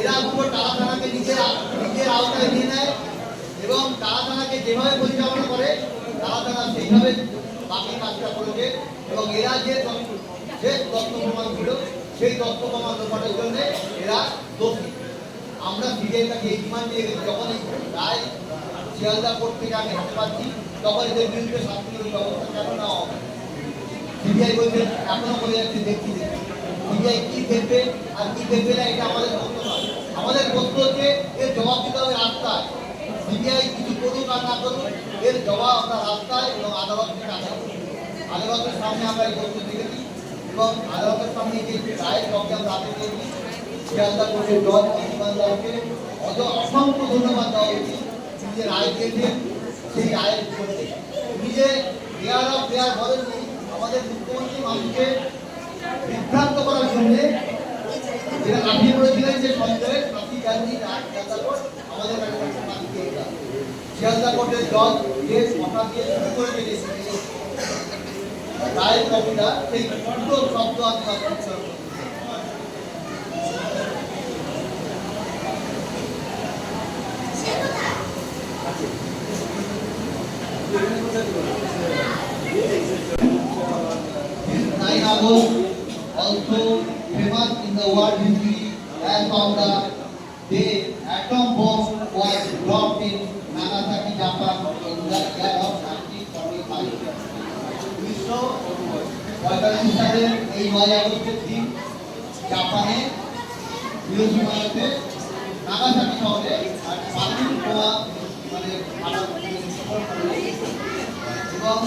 এরা পুরো নিজের নিজের আওতায় নিয়ে নেয় এবং যেভাবে পরিচালনা করে সেইভাবে বাকি কাজটা করেছে এবং এরা যে যে তথ্য প্রমাণ ছিল, সেই তথ্য প্রমাণ জন্য এরা দোষী। আমরা কাছে এই ডিমান্ড দিয়ে গেছি যখন এই রায় শিয়ালদা কোর্ট থেকে আমি হাতে তখন এদের বিরুদ্ধে শাস্তিমূলক ব্যবস্থা কেন নেওয়া হবে। সিবিআই বলছে, এখনও বলে যাচ্ছে, দেখছি দেখছি। সিবিআই কি দেখবে আর কি দেখবে না, এটা আমাদের বক্তব্য আমাদের বক্তব্য এর জবাব দিতে হবে রাস্তায়। সিবিআই কিছু করুক আর না করুক, এর জবাব আমরা রাস্তায় এবং আদালত থেকে আশা করি। আদালতের সামনে আমরা এই বক্তব্য দেখেছি এবং আদালতের সামনে যে রায়ের কপি আমরা হাতে পেয়েছি শিয়ালদা কোর্টের জজ অনিমান অত অসংখ্য ধন্যবাদ দেওয়া উচিত যে রায় দিয়েছেন, সেই রায়ের বিরুদ্ধে তিনি যে দেয়ার অফ দেয়ার বলেননি আমাদের মুখ্যমন্ত্রী মানুষকে বিভ্রান্ত করার জন্য যেটা যে ফাঁসি আমাদের ফাঁসি দিয়ে শিয়ালদা কোর্টের জজ যে কথা দিয়ে শুরু করে দিয়েছে রায়ের কপিটা সেই দুটো শব্দ আপনার উচ্চারণ। Nine August also famous in the world history as on the day atom bomb was dropped in Nagasaki, Japan in the year of 1945. উনিশশো পঁয়তাল্লিশ নাগাসাকি শহরে আর মানে। এবং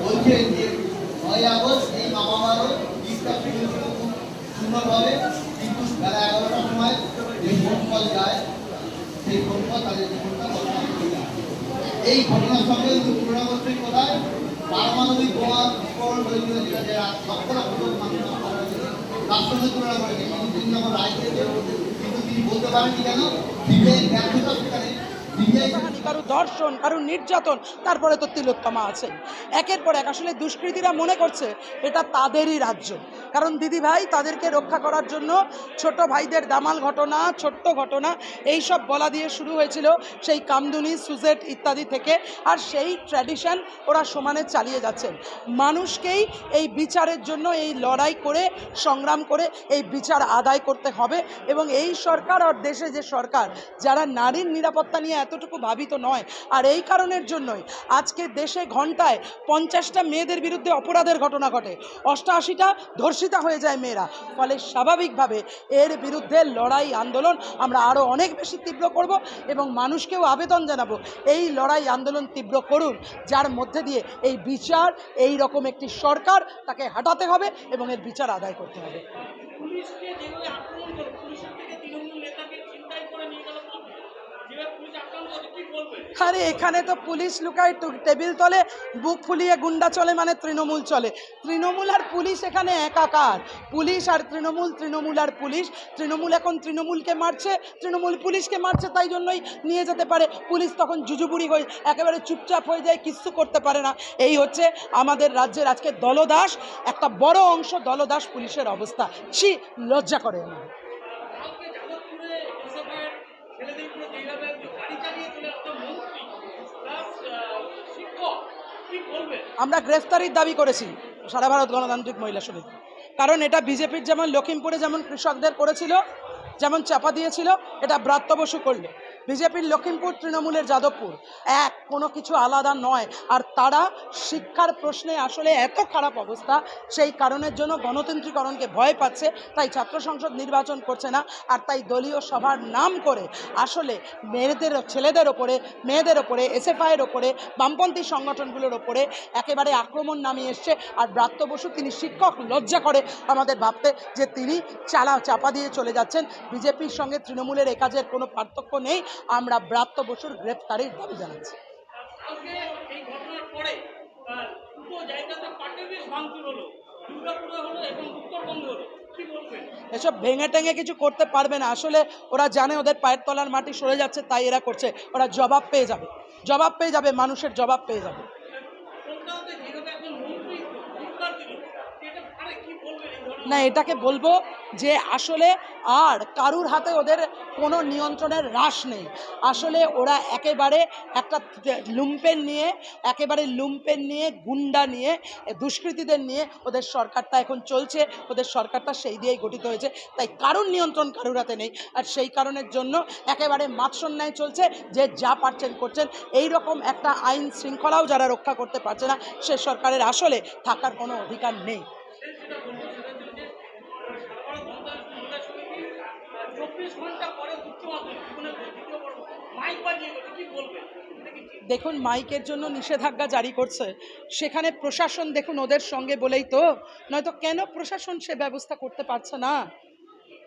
বলছেন যে নয় আগস্ট এই মামাবারও সুন্দরভাবে কিন্তু বেলা এগারোটার সময় যে ফোন যায় সেই ঘটনার সঙ্গে তুলনা করতে পারমাণবিক বোমা বিস্ফোরণ হয়েছিল যেটা যে তুলনা করেছে কিন্তু তিনি যখন রায় দিয়েছে কিন্তু তিনি বলতে পারেননি কেন? সিবিআই ব্যর্থতা সেখানে কারও ধর্ষণ কারও নির্যাতন, তারপরে তো তিলোত্তমা আছে একের পর এক, আসলে দুষ্কৃতীরা মনে করছে এটা তাদেরই রাজ্য। কারণ দিদি ভাই, তাদেরকে রক্ষা করার জন্য ছোট ভাইদের দামাল ঘটনা, ছোট্ট ঘটনা এই সব বলা দিয়ে শুরু হয়েছিল সেই কামদুনি, সুজেট ইত্যাদি থেকে। আর সেই ট্র্যাডিশন ওরা সমানে চালিয়ে যাচ্ছেন। মানুষকেই এই বিচারের জন্য, এই লড়াই করে, সংগ্রাম করে, এই বিচার আদায় করতে হবে। এবং এই সরকার আর দেশে যে সরকার, যারা নারীর নিরাপত্তা নিয়ে এতটুকু ভাবিত নয়। আর এই কারণের জন্যই আজকে দেশে ঘন্টায় পঞ্চাশটা মেয়েদের বিরুদ্ধে অপরাধের ঘটনা ঘটে। অষ্টআশিটা ধর্ষিতা হয়ে যায় মেয়েরা। ফলে স্বাভাবিকভাবে এর বিরুদ্ধে লড়াই আন্দোলন আমরা আরও অনেক বেশি তীব্র করব এবং মানুষকেও আবেদন জানাব, এই লড়াই আন্দোলন তীব্র করুন, যার মধ্যে দিয়ে এই বিচার, এই রকম একটি সরকার তাকে হাঁটাতে হবে এবং এর বিচার আদায় করতে হবে। পুলিশকে যেভাবে আক্রমণ করে, পুলিশের থেকে তৃণমূল নেতাকে ছিনতাই করে নিয়ে গেল পুলিশ। যেভাবে পুলিশ আক্রমণ করে কি বলবে আরে, এখানে তো পুলিশ লুকায় টেবিল তলে, বুক ফুলিয়ে গুন্ডা চলে মানে তৃণমূল চলে। তৃণমূল আর পুলিশ এখানে একাকার। পুলিশ আর তৃণমূল তৃণমূল আর পুলিশ। তৃণমূল এখন তৃণমূলকে মারছে, তৃণমূল পুলিশকে মারছে তাই জন্যই নিয়ে যেতে পারে। পুলিশ তখন জুজুবুড়ি হয়ে, একেবারে চুপচাপ হয়ে যায়, কিচ্ছু করতে পারে না। এই হচ্ছে আমাদের রাজ্যের আজকে দলদাস, একটা বড় অংশ দলদাস পুলিশের অবস্থা। ছি, লজ্জা করে আমার কালকে যাদবপুরে এসএফআইয়ের ছেলেদের উপরে যেভাবে গাড়ি চালিয়ে চলে একটা মন্ত্রী প্লাস শিক্ষক কি বলবে আমরা গ্রেফতারির দাবি করেছি সারা ভারত গণতান্ত্রিক মহিলা সমিতি কারণ এটা বিজেপির যেমন লখিমপুরে যেমন কৃষকদের করেছিল, যেমন চাপা দিয়েছিল, এটা ব্রাত্য বসু করল। বিজেপির লখিমপুর তৃণমূলের যাদবপুর, এক কোনো কিছু আলাদা নয়। আর তারা শিক্ষার প্রশ্নে আসলে এত খারাপ অবস্থা, সেই কারণের জন্য গণতন্ত্রীকরণকে ভয় পাচ্ছে, তাই ছাত্র সংসদ নির্বাচন করছে না, আর তাই দলীয় সভার নাম করে আসলে মেয়েদের, ছেলেদের ওপরে, মেয়েদের ওপরে, এসএফআইয়ের ওপরে, বামপন্থী সংগঠনগুলোর ওপরে একেবারে আক্রমণ নামিয়ে এসছে, আর ব্রাত্য বসু তিনি শিক্ষক, লজ্জা করে আমাদের ভাবতে যে তিনি চালা, চাপা দিয়ে চলে যাচ্ছেন, বিজেপির সঙ্গে তৃণমূলের এ কাজের কোনো পার্থক্য নেই, আমরা ব্রাত্য বসুর গ্রেফতারির দাবি জানাচ্ছি কালকে এই ঘটনার পরে আহ, দুটো জায়গাতে পাটের ভাঙচুর হলো। দুর্গাপুরে হলো এবং উত্তরবঙ্গে হলো। এসব ভেঙে টেঙে কিছু করতে পারবে না। আসলে ওরা জানে ওদের পায়ের তলার মাটি সরে যাচ্ছে তাই এরা করছে। ওরা জবাব পেয়ে যাবে। জবাব পেয়ে যাবে মানুষের জবাব পেয়ে যাবে। না এটাকে বলব যে আসলে আর কারুর হাতে ওদের কোনো নিয়ন্ত্রণের হ্রাস নেই। আসলে ওরা একেবারে একটা লুম্পেন নিয়ে, একেবারে লুম্পেন নিয়ে, গুন্ডা নিয়ে দুষ্কৃতীদের নিয়ে ওদের সরকারটা এখন চলছে, ওদের সরকারটা সেই দিয়েই গঠিত হয়েছে। তাই কারুর নিয়ন্ত্রণ কারুর হাতে নেই। আর সেই কারণের জন্য একেবারে মাৎসন্যায় চলছে যে যা পারছেন করছেন। এই রকম একটা আইন শৃঙ্খলাও যারা রক্ষা করতে পারছে না, সে সরকারের আসলে থাকার কোনো অধিকার নেই যেটা বলব সেটা হচ্ছে যে সারা গণতান্ত্রিক মহিলা সমিতি চব্বিশ দেখুন, মাইকের জন্য নিষেধাজ্ঞা জারি করছে। সেখানে প্রশাসন দেখুন ওদের সঙ্গে বলেই তো, নয়তো কেন প্রশাসন সে ব্যবস্থা করতে পারছে না?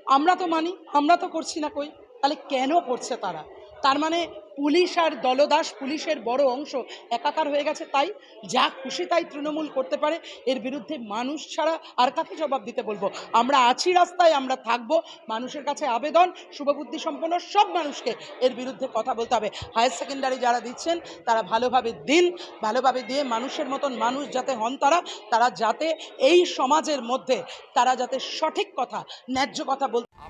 আমরা তো মানি, আমরা তো করছি না কই। তাহলে কেন করছে তারা? তার মানে পুলিশ আর দলদাস, পুলিশের বড় অংশ একাকার হয়ে গেছে। তাই যা খুশি তাই তৃণমূল করতে পারে। এর বিরুদ্ধে মানুষ ছাড়া আর কাকে জবাব দিতে বলব? আমরা আছি রাস্তায়, আমরা থাকব। মানুষের কাছে আবেদন, শুভবুদ্ধি সম্পন্ন সব মানুষকে এর বিরুদ্ধে কথা বলতে হবে। হায়ার সেকেন্ডারি যারা দিচ্ছেন, তারা ভালোভাবে দিন, ভালোভাবে দিয়ে মানুষের মতন মানুষ যাতে হন তারা তারা যাতে এই সমাজের মধ্যে, তারা যাতে সঠিক কথা, ন্যায্য কথা বলতে